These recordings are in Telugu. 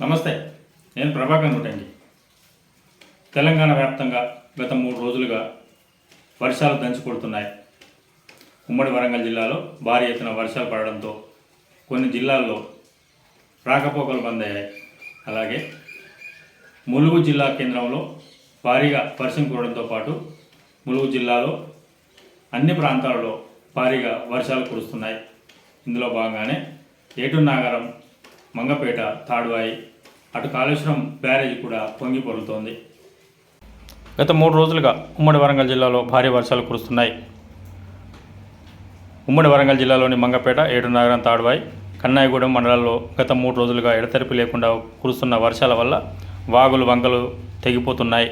నమస్తే నేను ప్రభాకర్ నూటండి తెలంగాణ వ్యాప్తంగా గత మూడు రోజులుగా వర్షాలు దంచి కొడుతున్నాయి. ఉమ్మడి వరంగల్ జిల్లాలో భారీ ఎత్తున వర్షాలు పడడంతో కొన్ని జిల్లాల్లో రాకపోకలు బంద్ అయ్యాయి అలాగే ములుగు జిల్లా కేంద్రంలో భారీగా వర్షం కురవడంతో పాటు ములుగు జిల్లాలో అన్ని ప్రాంతాలలో భారీగా వర్షాలు కురుస్తున్నాయి. ఇందులో భాగంగానే ఏటు నాగరం మంగపేట తాడువాయి అటు కాళేశ్వరం బ్యారేజ్ కూడా పొంగి పొరులుతోంది. గత మూడు రోజులుగా ఉమ్మడి వరంగల్ జిల్లాలో భారీ వర్షాలు కురుస్తున్నాయి. ఉమ్మడి వరంగల్ జిల్లాలోని మంగపేట ఏడు నగరం తాడువాయి కన్నాయగూడెం మండలాల్లో గత మూడు రోజులుగా ఎడతెరిపి లేకుండా కురుస్తున్న వర్షాల వల్ల వాగులు వంకలు తెగిపోతున్నాయి.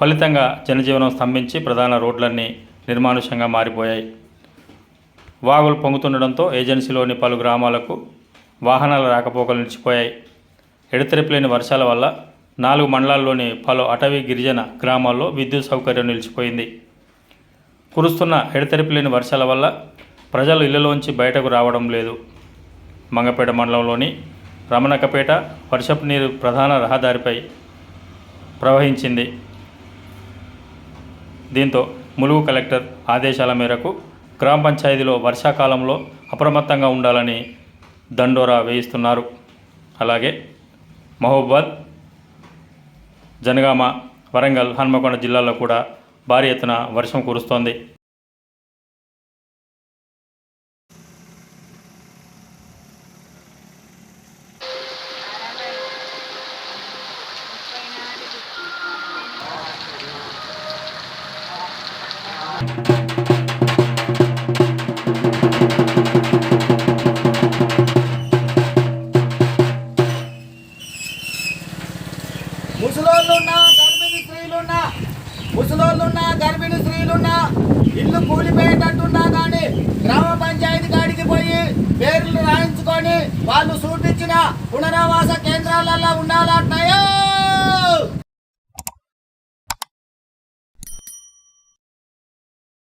ఫలితంగా జనజీవనం స్తంభించి ప్రధాన రోడ్లన్నీ నిర్మానుష్యంగా మారిపోయాయి. వాగులు పొంగుతుండడంతో ఏజెన్సీలోని పలు గ్రామాలకు వాహనాల రాకపోకలు నిలిచిపోయాయి. ఎడతెరిపిలేని వర్షాల వల్ల నాలుగు మండలాల్లోని పలు అటవీ గిరిజన గ్రామాల్లో విద్యుత్ సౌకర్యం నిలిచిపోయింది. కురుస్తున్న ఎడతెరిపిలేని వర్షాల వల్ల ప్రజలు ఇళ్ళలోంచి బయటకు రావడం లేదు. మంగపేట మండలంలోని రమణకపేట వర్షపు నీరు ప్రధాన రహదారిపై ప్రవహించింది. దీంతో ములుగు కలెక్టర్ ఆదేశాల మేరకు గ్రామ పంచాయతీలో వర్షాకాలంలో అప్రమత్తంగా ఉండాలని దండోరా వేయిస్తున్నారు. అలాగే మహబూబాద్ జనగామ వరంగల్ హన్మకొండ జిల్లాల్లో కూడా భారీ ఎత్తున వర్షం కురుస్తోంది. ముసలోళ్ళున్నా గర్భిణీ స్త్రీలున్నా ముసలోళ్ళున్నా గర్భిణీ స్త్రీలున్నా ఇల్లు కూలిపోయేటట్టున్నా కానీ గ్రామ పంచాయతీ కాడికి పోయి పేర్లు రాయించుకొని వాళ్ళు చూపించిన పునరావాస కేంద్రాలలో ఉండాలంటున్నాయో!